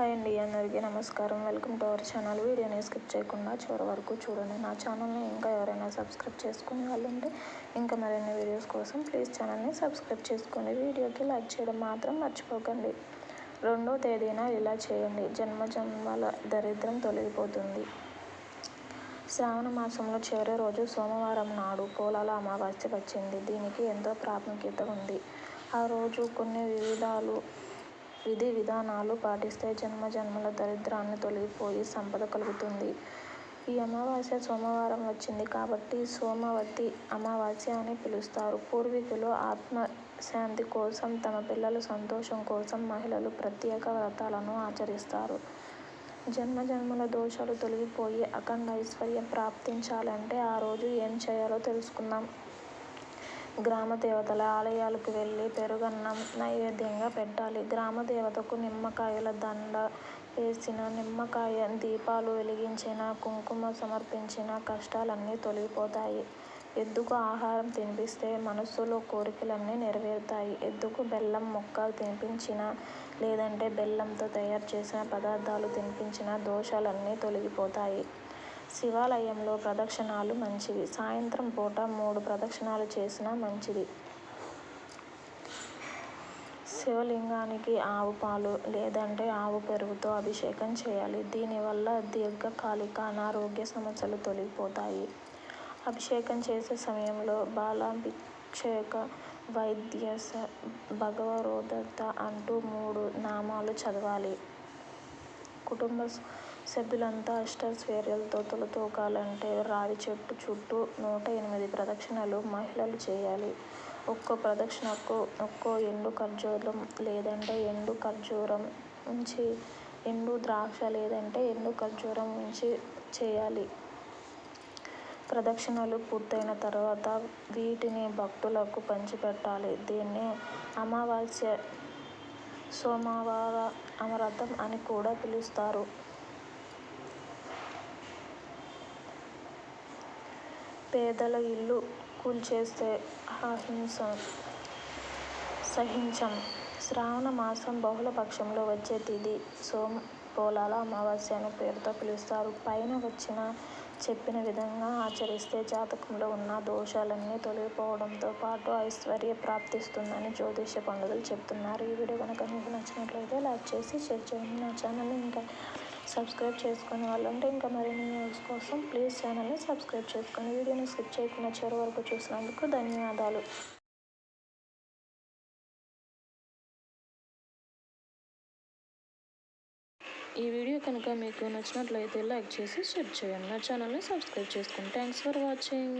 Hi అండి అందరికీ నమస్కారం. Welcome to our channel. వీడియోని స్కిప్ చేయకుండా చివరి వరకు చూడండి. నా ఛానల్ని ఇంకా ఎవరైనా సబ్స్క్రైబ్ చేసుకునే వాళ్ళు ఉంటే ఇంకా మరిన్ని వీడియోస్ కోసం ప్లీజ్ ఛానల్ని సబ్స్క్రైబ్ చేసుకోండి. వీడియోకి లైక్ చేయడం మాత్రం మర్చిపోకండి. రెండో తేదీన ఇలా చేయండి. జన్మ జన్మల దరిద్రం తొలగిపోతుంది. శ్రావణ మాసంలో చివరి రోజు సోమవారం నాడు పోలాల అమావాస్య వచ్చింది. దీనికి ఎంతో ప్రాముఖ్యత ఉంది. ఆ రోజు కొన్ని వివిధాలు విధి విధానాలు పాటిస్తే జన్మ జన్మల దరిద్రాన్ని తొలగిపోయి సంపద కలుగుతుంది. ఈ అమావాస్య సోమవారం వచ్చింది కాబట్టి సోమవతి అమావాస్య అని పిలుస్తారు. పూర్వీకులు ఆత్మశాంతి కోసం తమ పిల్లల సంతోషం కోసం మహిళలు ప్రత్యేక వ్రతాలను ఆచరిస్తారు. జన్మ జన్మల దోషాలు తొలగిపోయి అఖండ ఐశ్వర్యం ప్రాప్తించాలంటే ఆ రోజు ఏం చేయాలో తెలుసుకుందాం. గ్రామ దేవతల ఆలయాలకు వెళ్ళి పెరుగన్నం నైవేద్యంగా పెట్టాలి. గ్రామ దేవతకు నిమ్మకాయల దండ వేసిన నిమ్మకాయ దీపాలు వెలిగించిన కుంకుమ సమర్పించిన కష్టాలన్నీ తొలగిపోతాయి. ఎద్దుకు ఆహారం తినిపిస్తే మనస్సులో కోరికలన్నీ నెరవేరుతాయి. ఎద్దుకు బెల్లం మొక్క తినిపించిన లేదంటే బెల్లంతో తయారు చేసిన పదార్థాలు తినిపించిన దోషాలన్నీ తొలగిపోతాయి. శివాలయంలో ప్రదక్షిణాలు మంచివి. సాయంత్రం పూట మూడు ప్రదక్షిణాలు చేసినా మంచిది. శివలింగానికి ఆవు పాలు లేదంటే ఆవు పెరుగుతో అభిషేకం చేయాలి. దీనివల్ల దీర్ఘకాలిక అనారోగ్య సమస్యలు తొలగిపోతాయి. అభిషేకం చేసే సమయంలో బాలాభిషేక వైద్య భగవరోధత అంటూ మూడు నామాలు చదవాలి. కుటుంబ సభ్యులంతా అష్టైశ్వర్యాలతో తొలతూకాలంటే రావి చెట్టు చుట్టూ నూట ఎనిమిది ప్రదక్షిణలు మహిళలు చేయాలి. ఒక్కో ప్రదక్షిణకు ఒక్కో ఎండు ఖర్జూరం లేదంటే ఎండు ఖర్జూరం ఉంచి ఎండు ద్రాక్ష లేదంటే ఎండు ఖర్జూరం ఉంచి చేయాలి. ప్రదక్షిణలు పూర్తయిన తర్వాత వీటిని భక్తులకు పంచిపెట్టాలి. దీన్ని అమావాస్య సోమవార అమరతం అని కూడా పిలుస్తారు. పేదల ఇల్లు కూల్చేస్తే అహింస సహించం. శ్రావణ మాసం బహుళ పక్షంలో వచ్చే తిథి సోమ పోలాల అమావాస్య అనే పేరుతో పిలుస్తారు. పైన వచ్చిన చెప్పిన విధంగా ఆచరిస్తే జాతకంలో ఉన్న దోషాలన్నీ తొలగిపోవడంతో పాటు ఐశ్వర్య ప్రాప్తిస్తుందని జ్యోతిష్య పండుగలు చెప్తున్నారు. ఈ వీడియో కనుక మీకు నచ్చినట్లయితే లైక్ చేసి షేర్ చేయండి. నా ఛానల్ని ఇంకా సబ్స్క్రైబ్ చేసుకునే వాళ్ళు ఉంటే ఇంకా మరిన్ని న్యూస్ కోసం ప్లీజ్ ఛానల్ని సబ్స్క్రైబ్ చేసుకొని వీడియోని స్కిప్ చేయకుండా చివరి వరకు చూసినందుకు ధన్యవాదాలు. ఈ వీడియో కనుక మీకు నచ్చినట్లయితే లైక్ చేసి షేర్ చేయండి. నా ఛానల్ని సబ్స్క్రైబ్ చేసుకోండి థ్యాంక్స్ ఫర్ వాచింగ్